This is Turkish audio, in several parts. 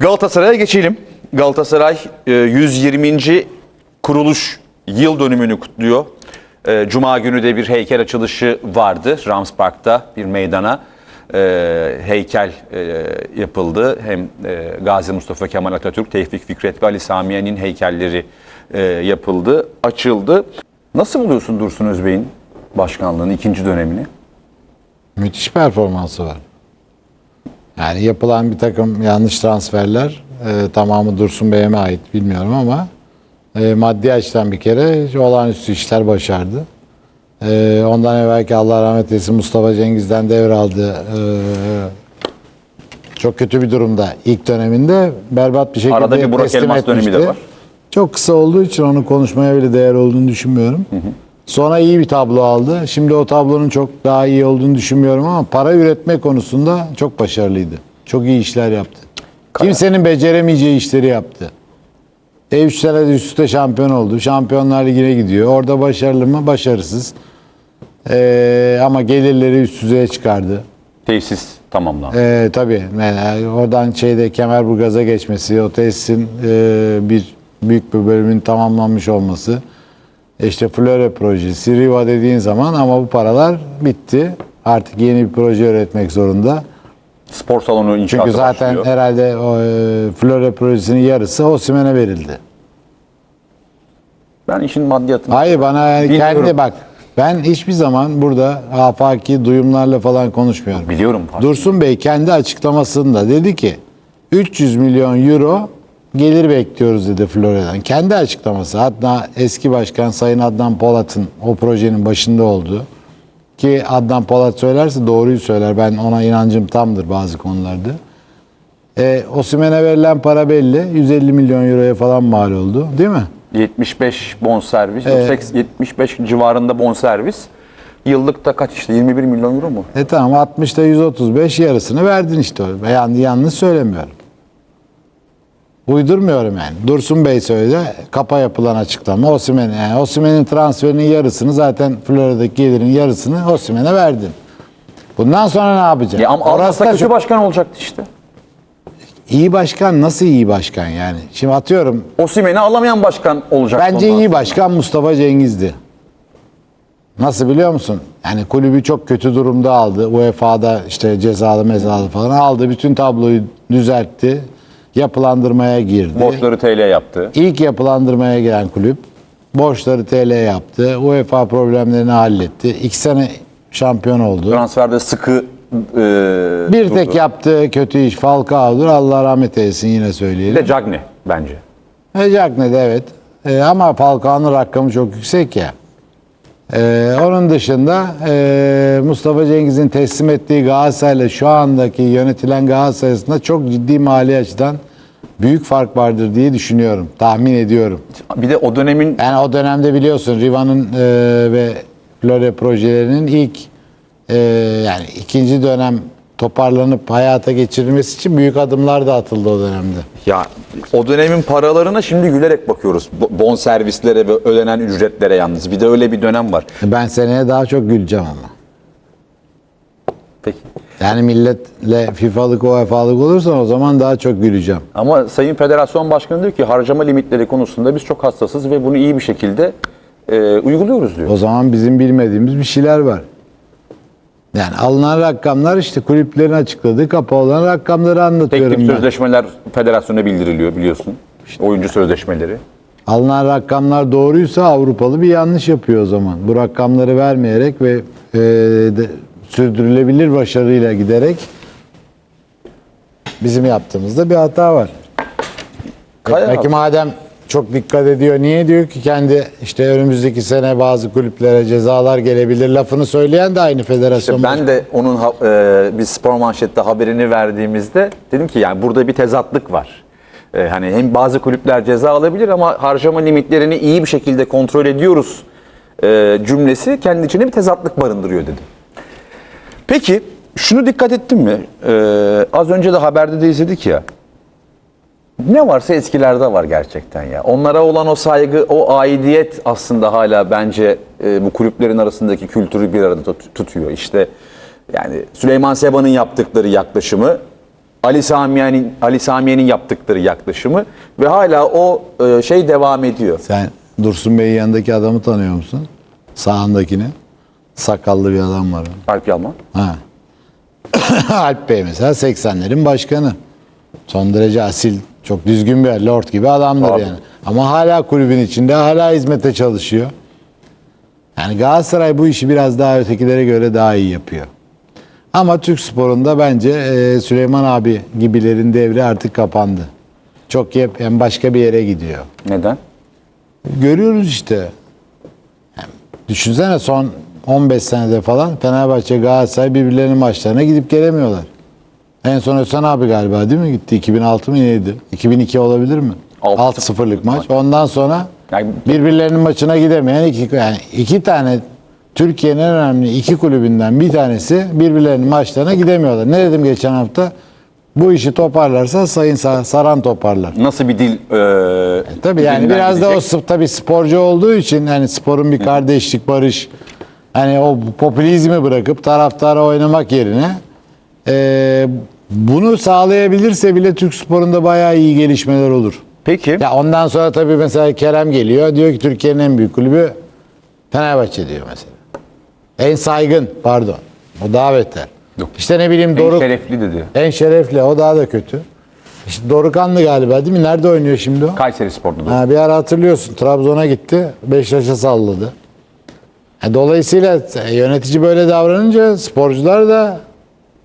Galatasaray'a geçelim. Galatasaray e, 120. kuruluş yıl dönümünü kutluyor. E, Cuma günü de bir heykel açılışı vardı Rams Park'ta bir meydana. e, heykel e, yapıldı. Hem e, Gazi Mustafa Kemal Atatürk, Tevfik Fikret ve Ali Samiye'nin heykelleri e, yapıldı, açıldı. Nasıl buluyorsun Dursun Özbey'in başkanlığının ikinci dönemini? Müthiş performansı var. Yani yapılan bir takım yanlış transferler e, tamamı Dursun Bey'e mi ait bilmiyorum ama e, maddi açıdan bir kere olağanüstü işler başardı. E, ondan evvelki Allah rahmet eylesin Mustafa Cengiz'den devraldı. E, çok kötü bir durumda ilk döneminde berbat bir şekilde Arada bir Burak teslim Elmas dönemi de var. Çok kısa olduğu için onu konuşmaya bile değer olduğunu düşünmüyorum. Sonra iyi bir tablo aldı. Şimdi o tablonun çok daha iyi olduğunu düşünmüyorum ama para üretme konusunda çok başarılıydı. Çok iyi işler yaptı. Kimsenin beceremeyeceği işleri yaptı. E 3 sene üst üste şampiyon oldu. Şampiyonlar Ligi'ne gidiyor. Orada başarılı mı? Başarısız. Ee, ama gelirleri üst düzeye çıkardı. Tesis tamamlandı. Ee, tabii yani oradan şeyde Kemerburgaz'a geçmesi, o tesisin e, bir büyük bir bölümün tamamlanmış olması. İşte Flore projesi, Riva dediğin zaman ama bu paralar bitti. Artık yeni bir proje üretmek zorunda. Spor salonu inşaatı Çünkü zaten başlıyor. herhalde o e, Flore projesinin yarısı Osimhen'e verildi. Ben işin maddiyatını... Hayır bana yani Bilmiyorum. kendi bak ben hiçbir zaman burada afaki duyumlarla falan konuşmuyorum. Biliyorum. fark- Dursun Bey kendi açıklamasında dedi ki 300 milyon euro gelir bekliyoruz dedi Florya'dan. Kendi açıklaması. Hatta eski başkan Sayın Adnan Polat'ın o projenin başında olduğu ki Adnan Polat söylerse doğruyu söyler. Ben ona inancım tamdır bazı konularda. E, Osimhen'e verilen para belli. 150 milyon euroya falan mal oldu. Değil mi? 75 bonservis, 75 civarında bonservis. Yıllıkta kaç işte 21 milyon euro mu? E tamam 60'ta 135 yarısını verdin işte. Yani yanlış söylemiyorum. Uydurmuyorum yani. Dursun Bey söyledi. Kapa yapılan açıklama. Osimhen yani Osimhen'in transferinin yarısını zaten Florya'daki gelirin yarısını Osimhen'e verdin. Bundan sonra ne yapacaksın? Ya ama Orası da kötü başkan olacaktı işte. iyi başkan nasıl iyi başkan yani? Şimdi atıyorum Osimhen'i alamayan başkan olacak. Bence iyi başkan Mustafa Cengiz'di. Nasıl biliyor musun? Yani kulübü çok kötü durumda aldı. UEFA'da işte cezalı mezalı falan aldı. Bütün tabloyu düzeltti. Yapılandırmaya girdi. Borçları TL yaptı. İlk yapılandırmaya giren kulüp borçları TL yaptı. UEFA problemlerini halletti. İki sene şampiyon oldu. Transferde sıkı e, Bir durdu. tek yaptığı kötü iş Falcao'dur. Allah rahmet eylesin yine Bir söyleyelim. de Cagney bence. E, Cagney'de evet. E, ama Falcao'nun rakamı çok yüksek ya. E, onun dışında e, Mustafa Cengiz'in teslim ettiği Galatasaray'la şu andaki yönetilen Galatasaray arasında çok ciddi mali açıdan büyük fark vardır diye düşünüyorum. Tahmin ediyorum. Bir de o dönemin Yani o dönemde biliyorsun Riva'nın e, ve Flore projelerinin ilk e, yani ikinci dönem toparlanıp hayata geçirilmesi için büyük adımlar da atıldı o dönemde. ya o dönemin paralarına şimdi gülerek bakıyoruz. Bon servislere ve ödenen ücretlere yalnız. Bir de öyle bir dönem var. Ben seneye daha çok güleceğim ama. Peki. Yani milletle FIFA'lık UEFA'lık olursan o zaman daha çok güleceğim. Ama Sayın Federasyon Başkanı diyor ki harcama limitleri konusunda biz çok hassasız ve bunu iyi bir şekilde e, uyguluyoruz diyor. O zaman bizim bilmediğimiz bir şeyler var. Yani alınan rakamlar işte kulüplerin açıkladığı kapalı olan rakamları anlatıyorum Tek tip ben. sözleşmeler federasyona bildiriliyor biliyorsun. Oyuncu sözleşmeleri. Alınan rakamlar doğruysa Avrupalı bir yanlış yapıyor o zaman. Bu rakamları vermeyerek ve e, de, sürdürülebilir başarıyla giderek bizim yaptığımızda bir hata var. Kaya Peki madem çok dikkat ediyor, niye diyor ki kendi işte önümüzdeki sene bazı kulüplere cezalar gelebilir lafını söyleyen de aynı federasyon. ben de onun e, bir spor manşette haberini verdiğimizde dedim ki yani burada bir tezatlık var. E, hani hem bazı kulüpler ceza alabilir ama harcama limitlerini iyi bir şekilde kontrol ediyoruz e, cümlesi kendi içinde bir tezatlık barındırıyor dedim. Peki şunu dikkat ettin mi? E, az önce de haberde de izledik ya. Ne varsa eskilerde var gerçekten ya. Onlara olan o saygı, o aidiyet aslında hala bence e, bu kulüplerin arasındaki kültürü bir arada tut- tutuyor. İşte yani Süleyman Seba'nın yaptıkları yaklaşımı Ali Samiye'nin Ali Samiye'nin yaptıkları yaklaşımı ve hala o e, şey devam ediyor. Sen Dursun Bey'in yanındaki adamı tanıyor musun? Sağındakini. Sakallı bir adam var. Alp Yalman. Ha. Alp Bey mesela 80'lerin başkanı. Son derece asil, çok düzgün bir lord gibi adamdır Tabii. yani. Ama hala kulübün içinde, hala hizmete çalışıyor. Yani Galatasaray bu işi biraz daha ötekilere göre daha iyi yapıyor. Ama Türk sporunda bence e, Süleyman abi gibilerin devri artık kapandı. Çok yep, yani başka bir yere gidiyor. Neden? Görüyoruz işte. Yani düşünsene son 15 senede falan Fenerbahçe Galatasaray birbirlerinin maçlarına gidip gelemiyorlar. En son Özcan abi galiba değil mi gitti? 2006 mı neydi? 2002 olabilir mi? Altı 6-0'lık maç. Ondan sonra Yani- birbirlerinin maçına gidemeyen iki, yani iki tane Türkiye'nin en önemli iki kulübünden bir tanesi birbirlerinin maçlarına gidemiyorlar. Ne dedim geçen hafta? Bu işi toparlarsa Sayın Sa- Saran toparlar. Nasıl bir dil e, Tabii yani biraz da o gidecek? tabii sporcu olduğu için hani sporun bir kardeşlik, barış hani o popülizmi bırakıp taraftara oynamak yerine eee, bunu sağlayabilirse bile Türk sporunda bayağı iyi gelişmeler olur. Peki. Ya ondan sonra tabii mesela Kerem geliyor diyor ki Türkiye'nin en büyük kulübü Fenerbahçe diyor mesela. En saygın pardon. O daha beter. Yok. İşte ne bileyim En Doruk şerefli dedi. en şerefli o daha da kötü. İşte Dorukanlı galiba değil mi? Nerede oynuyor şimdi o? Kayseri Spor'da da. Ha, bir ara hatırlıyorsun Trabzon'a gitti. Beşiktaş'a salladı. E, Dolayısıyla yönetici böyle davranınca sporcular da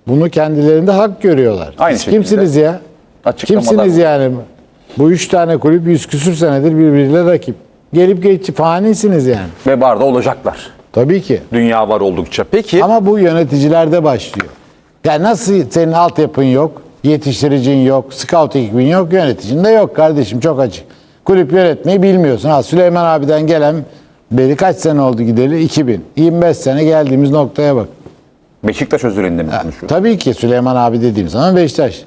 bunu kendilerinde hak görüyorlar. Aynı Siz şekilde kimsiniz ya? açıklamalar Kimsiniz bu. yani? Bu üç tane kulüp yüz küsür senedir birbiriyle rakip. Gelip geçici fanisiniz yani. Ve barda olacaklar. Tabii ki. Dünya var oldukça. Peki. Ama bu yöneticilerde başlıyor. Yani nasıl senin altyapın yok, yetiştiricin yok, scout ekibin yok, yöneticin de yok kardeşim çok açık. Kulüp yönetmeyi bilmiyorsun. Ha, Süleyman abiden gelen beri kaç sene oldu gideli? 2000. 25 sene geldiğimiz noktaya bak. Beşiktaş özürlüğünde mi konuşuyor? Tabii ki Süleyman abi dediğim zaman Beşiktaş.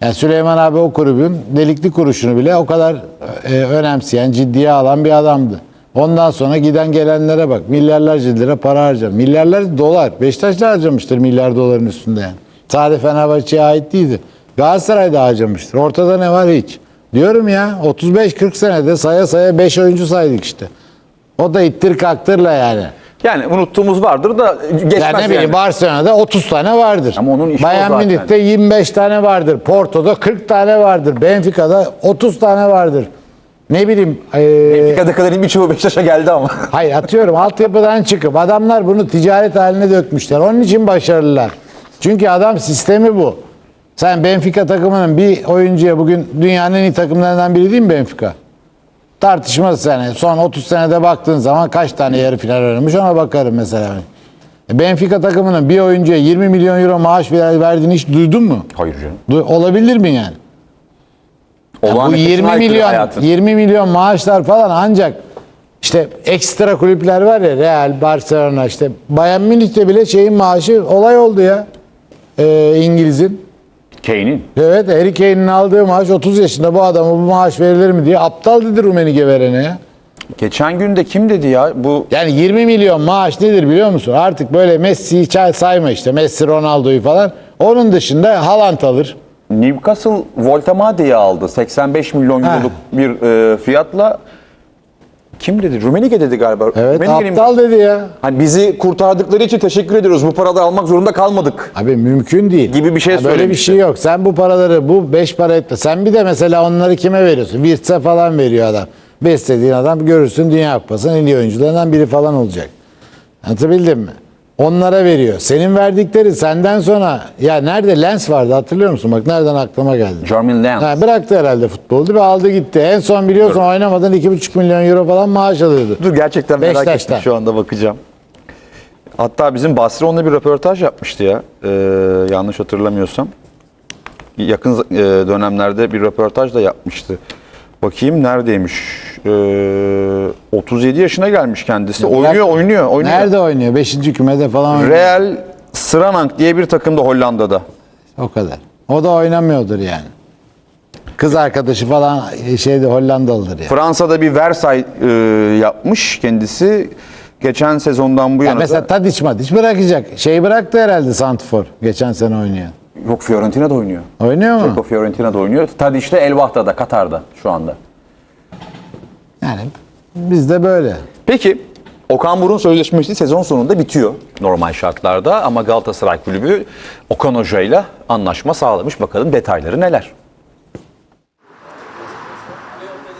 Yani Süleyman abi o kulübün delikli kuruşunu bile o kadar e, önemseyen, ciddiye alan bir adamdı. Ondan sonra giden gelenlere bak. Milyarlarca lira para harcar. Milyarlar dolar. Beşiktaş da harcamıştır milyar doların üstünde yani. Sadece Fenerbahçe'ye ait değildi. Galatasaray da harcamıştır. Ortada ne var hiç. Diyorum ya 35-40 senede saya saya 5 oyuncu saydık işte. O da ittir kaktırla yani. Yani unuttuğumuz vardır da geçmez Yani ne yani. bileyim Barcelona'da 30 tane vardır. Ama onun işi Bayern. Münih'te 25 tane vardır. Porto'da 40 tane vardır. Benfica'da 30 tane vardır. Ne bileyim eee, Benfica'dakilerin birçoğu Beşiktaş'a geldi ama. hayır atıyorum altyapıdan çıkıp adamlar bunu ticaret haline dökmüşler. Onun için başarılılar. Çünkü adam sistemi bu. Sen Benfica takımının bir oyuncuya bugün dünyanın en iyi takımlarından biri değil mi Benfica? Tartışmaz yani. Son 30 senede baktığın zaman kaç tane yarı final oynamış ona bakarım mesela. E, Benfica takımının bir oyuncuya 20 milyon euro maaş ver- verdiğini hiç duydun mu? Hayır canım. Du- olabilir mi yani? Ya Olağan bu akışına 20 aykırı milyon hayatın. 20 milyon maaşlar falan ancak işte ekstra kulüpler var ya Real, Barcelona işte Bayern Münih'te bile şeyin maaşı olay oldu ya. Ee, İngiliz'in. Kane'in. Evet Harry Kane'in aldığı maaş 30 yaşında bu adama bu maaş verilir mi diye aptal dedi Rumenige verene ya. Geçen gün de kim dedi ya bu Yani 20 milyon maaş nedir biliyor musun? Artık böyle Messi'yi çay- sayma işte Messi, Ronaldo'yu falan. Onun dışında Haaland alır. Newcastle Voltamade'yi aldı 85 milyon euroluk bir e, fiyatla. Kim dedi? Rumenige dedi galiba. Evet Rummenigge'nin- aptal dedi ya. Hani bizi kurtardıkları için teşekkür ediyoruz. Bu paraları almak zorunda kalmadık. Abi mümkün değil. Gibi bir şey Ya Böyle bir söylemişti. şey yok. Sen bu paraları bu beş para etle. Sen bir de mesela onları kime veriyorsun? Virtse falan veriyor adam. Beslediğin adam görürsün Dünya Kupası'nın en iyi oyuncularından biri falan olacak. Anlatabildim mi? Onlara veriyor. Senin verdikleri senden sonra ya nerede Lens vardı hatırlıyor musun? Bak nereden aklıma geldi. Jermaine Lens. Ha, bıraktı herhalde futbolu ve aldı gitti. En son biliyorsun oynamadan 2,5 milyon euro falan maaş alıyordu. Dur gerçekten merak ettim şu anda bakacağım. Hatta bizim Basri onunla bir röportaj yapmıştı ya. Ee, yanlış hatırlamıyorsam. Yakın e, dönemlerde bir röportaj da yapmıştı. Bakayım neredeymiş? Ee, 37 yaşına gelmiş kendisi. oynuyor, oynuyor, oynuyor. Nerede oynuyor? Beşinci kümede falan oynuyor. Real Sıranang diye bir takımda Hollanda'da. O kadar. O da oynamıyordur yani. Kız arkadaşı falan şeyde Hollandalıdır yani. Fransa'da bir Versailles e, yapmış kendisi. Geçen sezondan bu Ya yana da- mesela Tadiç Madiç bırakacak. Şey bıraktı herhalde Santifor geçen sene oynayan. Yok Fiorentina'da oynuyor. Oynuyor mu? Ceko Fiorentina'da oynuyor. Tadiç de El Vahda'da, Katar'da şu anda. Yani bizde böyle. Peki Okan Buruk'un sözleşmesi sezon sonunda bitiyor normal şartlarda ama Galatasaray Kulübü Okan Hoca ile anlaşma sağlamış. Bakalım detayları neler?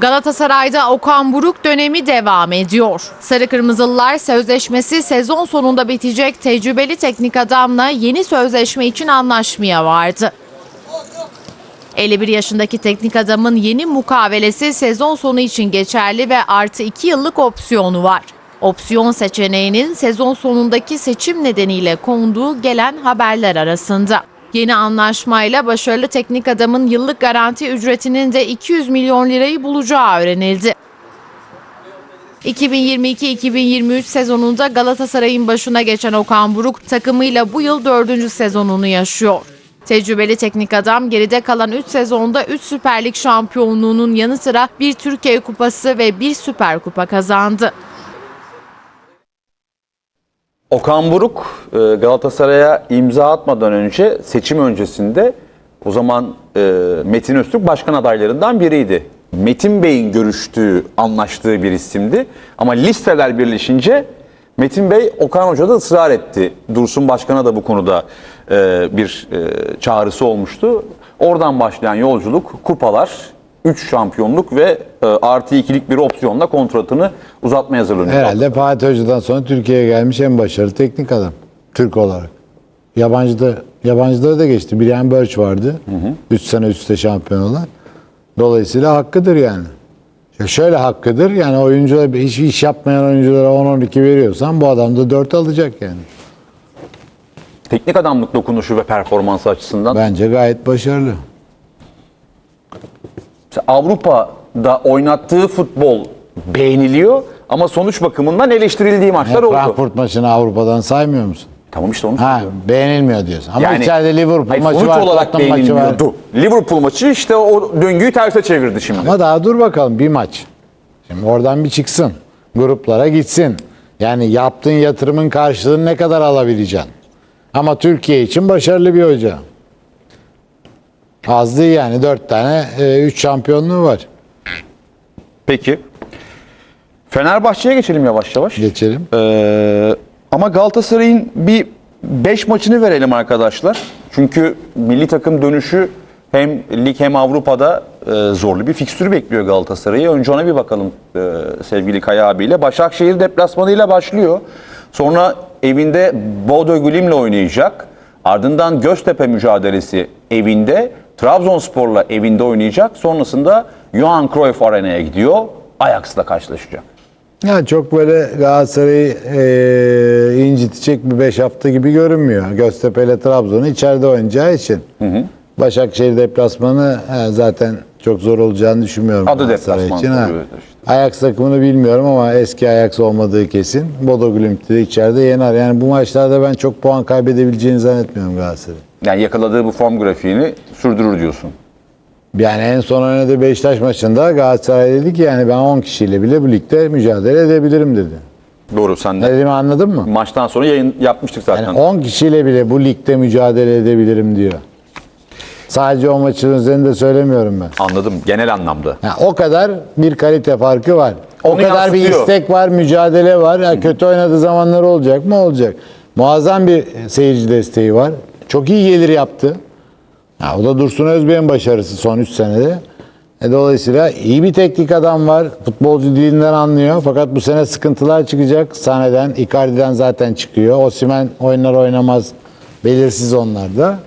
Galatasaray'da Okan Buruk dönemi devam ediyor. Sarı Kırmızılılar sözleşmesi sezon sonunda bitecek tecrübeli teknik adamla yeni sözleşme için anlaşmaya vardı. 51 yaşındaki teknik adamın yeni mukavelesi sezon sonu için geçerli ve artı 2 yıllık opsiyonu var. Opsiyon seçeneğinin sezon sonundaki seçim nedeniyle konduğu gelen haberler arasında. Yeni anlaşmayla başarılı teknik adamın yıllık garanti ücretinin de 200 milyon lirayı bulacağı öğrenildi. 2022-2023 sezonunda Galatasaray'ın başına geçen Okan Buruk takımıyla bu yıl dördüncü sezonunu yaşıyor. Tecrübeli teknik adam geride kalan 3 sezonda 3 Süper Lig şampiyonluğunun yanı sıra bir Türkiye Kupası ve bir Süper Kupa kazandı. Okan Buruk e, Galatasaray'a imza atmadan önce seçim öncesinde o zaman e, Metin Öztürk başkan adaylarından biriydi. Metin Bey'in görüştüğü, anlaştığı bir isimdi. Ama listeler birleşince Metin Bey Okan Hoca da ısrar etti. Dursun Başkan'a da bu konuda e, bir çağrısı olmuştu. Oradan başlayan yolculuk kupalar, 3 şampiyonluk ve e, artı ikilik bir opsiyonla kontratını uzatmaya hazırlanıyor. Herhalde Fatih Hoca'dan sonra Türkiye'ye gelmiş en başarılı teknik adam. Türk olarak. Yabancıda, yabancılara da geçti. Brian Birch vardı. 3 sene üst üste şampiyon olan. Dolayısıyla hakkıdır yani. Ya şöyle hakkıdır yani oyuncular hiç iş yapmayan oyunculara 10-12 veriyorsan bu adam da 4 alacak yani. Teknik adamlık dokunuşu ve performansı açısından Bence gayet başarılı. Avrupa'da oynattığı futbol beğeniliyor ama sonuç bakımından eleştirildiği maçlar oldu. Frankfurt maçını Avrupa'dan saymıyor musun? Tamam işte onu Ha beğenilmiyor diyorsun. Ama Yani- içeride Liverpool Hayır, maçı sonuç var, olarak Tottenham maçı var. Liverpool maçı işte o döngüyü terse çevirdi şimdi. Ama daha dur bakalım bir maç. Şimdi oradan bir çıksın. Gruplara gitsin. Yani yaptığın yatırımın karşılığını ne kadar alabileceksin? Ama Türkiye için başarılı bir hoca. Az değil yani dört tane, e, üç şampiyonluğu var. Peki. Fenerbahçe'ye geçelim yavaş yavaş. Geçelim. Ee, ama Galatasaray'ın bir 5 maçını verelim arkadaşlar. Çünkü milli takım dönüşü hem lig hem Avrupa'da e, zorlu bir fikstür bekliyor Galatasaray'ı. Önce ona bir bakalım e, sevgili Kaya abiyle. Başakşehir deplasmanıyla başlıyor. Sonra evinde Bodo Glim'le oynayacak. Ardından Göztepe mücadelesi evinde. Trabzonspor'la evinde oynayacak. Sonrasında Johan Cruyff Arena'ya gidiyor. Ajax'la karşılaşacak. Ya çok böyle Galatasaray'ı e, incitecek bir 5 hafta gibi görünmüyor. Göztepe ile Trabzon'u içeride oynayacağı için. Başakşehir deplasmanı he, zaten çok zor olacağını düşünmüyorum. Adı deplasman için. Ha. işte. Ajax takımını bilmiyorum ama eski Ajax olmadığı kesin. Bodo Glimt'i de içeride yener. Yani bu maçlarda ben çok puan kaybedebileceğini zannetmiyorum Galatasaray'ın. Yani yakaladığı bu form grafiğini sürdürür diyorsun. Yani en son oynadığı Beşiktaş maçında Galatasaray dedi ki yani ben 10 kişiyle bile bu ligde mücadele edebilirim dedi. Doğru sen Ne de. dediğimi anladın mı? Maçtan sonra yayın yapmıştık zaten. Yani 10 kişiyle bile bu ligde mücadele edebilirim diyor. Sadece o maçın üzerinde söylemiyorum ben. Anladım genel anlamda. Yani o kadar bir kalite farkı var. O Onu kadar bir yansıtıyor. istek var, mücadele var. Ya kötü oynadığı zamanlar olacak mı? Olacak. Muazzam bir seyirci desteği var. Çok iyi gelir yaptı. Ya, o da Dursun Özbey'in başarısı son 3 senede. E, dolayısıyla iyi bir teknik adam var. Futbolcu dilinden anlıyor. Fakat bu sene sıkıntılar çıkacak. Sahneden, Icardi'den zaten çıkıyor. Osimhen oynar oynamaz. Belirsiz onlar da.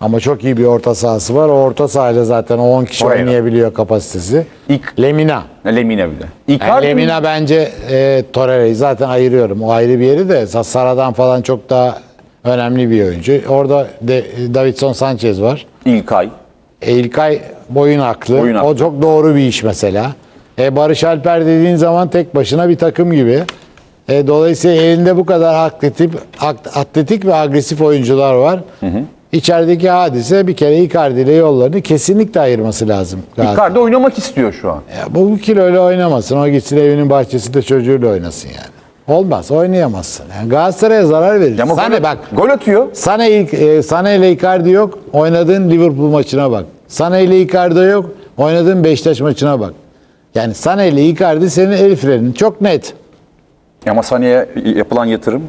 Ama çok iyi bir orta sahası var. O orta sahayla zaten o 10 kişi Oraya. oynayabiliyor kapasitesi. İlk Lemina. Lemine bile. Yani Icardi mi? Lemina bence e, Torreira'yı zaten ayırıyorum. O ayrı bir yeri de Sa- Sara'dan falan çok daha önemli bir oyuncu. Orada de, Davidson Sanchez var. İlkay. E, İlkay boyun aklı. Boyun O aklı. çok doğru bir iş mesela. E, Barış Alper dediğin zaman tek başına bir takım gibi. E, dolayısıyla elinde bu kadar atletik, at- atletik ve agresif oyuncular var. İçerideki hadise bir kere Icardi ile yollarını kesinlikle ayırması lazım. Icardi oynamak istiyor şu an. Ya bu kiloyla oynamasın. O gitsin evinin bahçesinde çocuğuyla oynasın yani. Olmaz. Oynayamazsın. Yani Galatasaray'a zarar verir. Ya ama Sana gol, bak. gol atıyor. Sana ilk e, Sana ile Icardi yok. Oynadığın Liverpool maçına bak. Sana ile Icardi yok. Oynadığın Beşiktaş maçına bak. Yani Sana ile Icardi senin el frenin. Çok net. Ama Sané'ye yapılan yatırım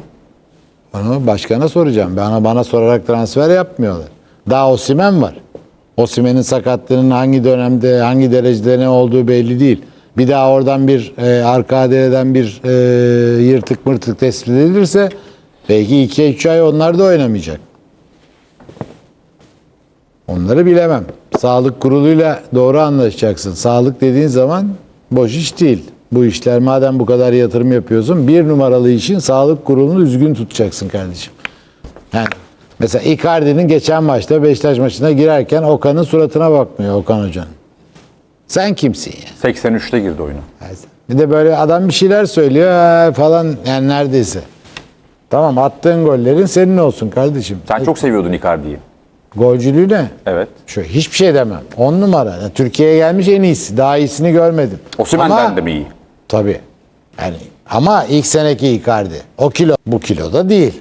Onu başkana soracağım. Bana bana sorarak transfer yapmıyorlar. Daha Osimen var. Osimen'in sakatlığının hangi dönemde, hangi derecede ne olduğu belli değil. Bir daha oradan bir e, arka dereden bir e, yırtık mırtık tespit edilirse belki 2-3 ay onlar da oynamayacak. Onları bilemem. Sağlık kuruluyla doğru anlaşacaksın. Sağlık dediğin zaman boş iş değil. Bu işler madem bu kadar yatırım yapıyorsun bir numaralı işin sağlık kurulunu düzgün tutacaksın kardeşim. Yani mesela Icardi'nin geçen maçta Beşiktaş maçına girerken Okan'ın suratına bakmıyor Okan Hoca'nın. Sen kimsin ya? 83'te girdi oyuna. Bir de böyle adam bir şeyler söylüyor falan yani neredeyse. Tamam attığın gollerin senin olsun kardeşim. Sen çok seviyordun Icardi'yi. Golcülüğü ne? Evet. Şu hiçbir şey demem. 10 numara. Yani Türkiye'ye gelmiş en iyisi. Daha iyisini görmedim. Osimhen'den Ama- de mi iyi? Tabii. Yani ama ilk seneki Icardi. O kilo. Bu kiloda değil.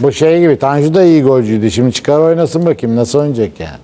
Bu şey gibi. Tanju da iyi golcüydü. Şimdi çıkar oynasın bakayım nasıl oynayacak yani.